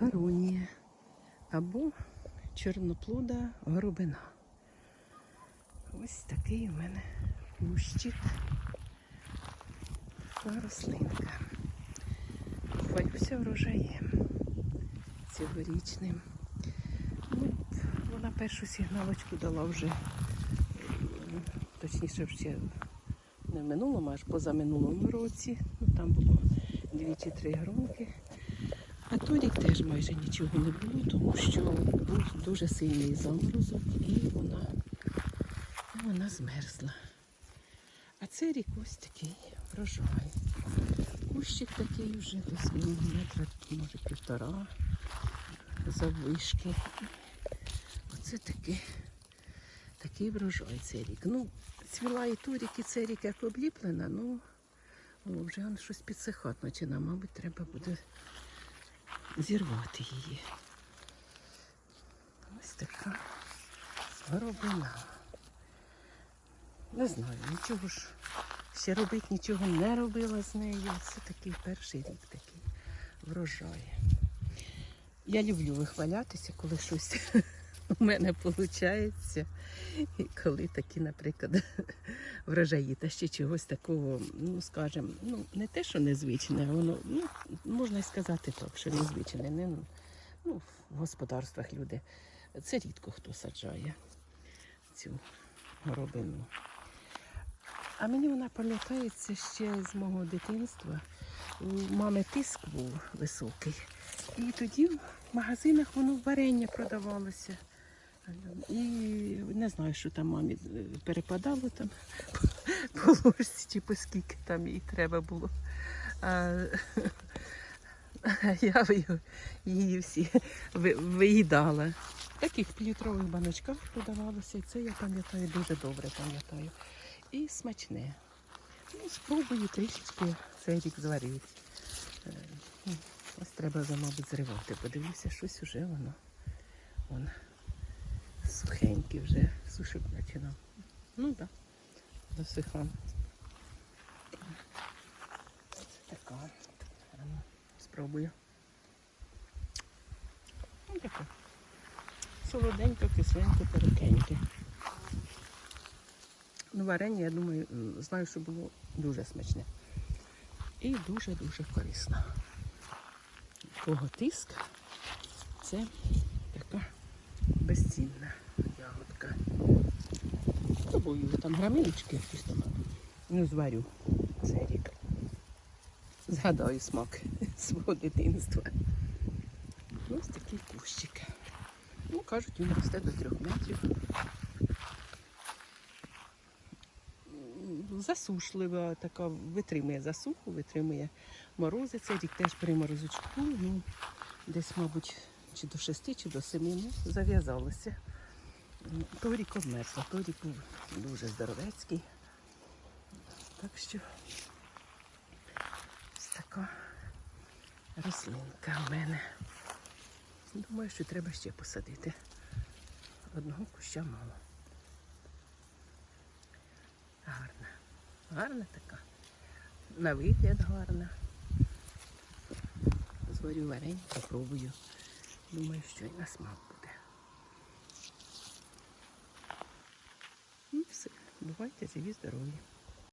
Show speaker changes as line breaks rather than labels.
аронія або чорноплода горобина. Ось такий у мене кущик. Така рослинка. Хвалюся врожаєм цьогорічним. Ну, вона першу сигналочку дала вже, точніше, ще не в минулому, аж позаминулому році. Ну, там було дві чи три гронки. Торік теж майже нічого не було, тому що був дуже сильний заморозок і вона, вона змерзла. А цей рік ось такий врожай. Кущик такий вже десь метра, може півтора заввишки. Оце такий, такий врожай цей рік. Ну, цвіла і турік, і цей рік як обліплена, ну вже щось підсихати починає. Мабуть, треба буде зірвати її. Ось така горобина. Не знаю, нічого ж ще робити нічого не робила з нею. Це такий перший рік такий врожай. Я люблю вихвалятися, коли щось у мене виходить. І коли такі, наприклад, врожаї та ще чогось такого, ну скажімо, ну не те, що незвичне, воно, ну, можна й сказати так, що незвичне. Не, ну, в господарствах люди. Це рідко хто саджає цю горобину. А мені вона пам'ятається ще з мого дитинства. У мами тиск був високий. І тоді в магазинах воно варення продавалося. І не знаю, що там мамі е, перепадало там по ложці чи по скільки там їй треба було. А, я її всі виїдала. Таких півлітрових баночках продавалося, і це я пам'ятаю, дуже добре пам'ятаю. І смачне. Ну, спробую трішечки цей рік зварити. Е, ну, Ось треба мабуть, зривати. Подивлюся, щось уже воно. Вон, сухеньке вже, сушик починав. Ну так, да, досиха. Це така. Спробую. Ну, таке. Солоденько, кисленько, перекеньке. Ну, варення, я думаю, знаю, що було дуже смачне. І дуже-дуже корисно. Кого тиск, це безцінна ягодка. Пробую там граминочки якісь там. Ну, зварю цей рік. Згадаю смак свого дитинства. Ось такий кущик. Ну, кажуть, він росте до трьох метрів. Засушлива, така витримує засуху, витримує морози. Цей рік теж при морозочку. Ну, десь, мабуть, чи до шести, чи до семи ну, зав'язалося. Торік обмерзла, торік був дуже здоровецький. Так що ось така рослинка в мене. Думаю, що треба ще посадити. Одного куща мало. Гарна. Гарна така. На вигляд гарна. Зварю варень, попробую. Думаю, що й на смак буде. Ну, все. Бувайте живі, здорові.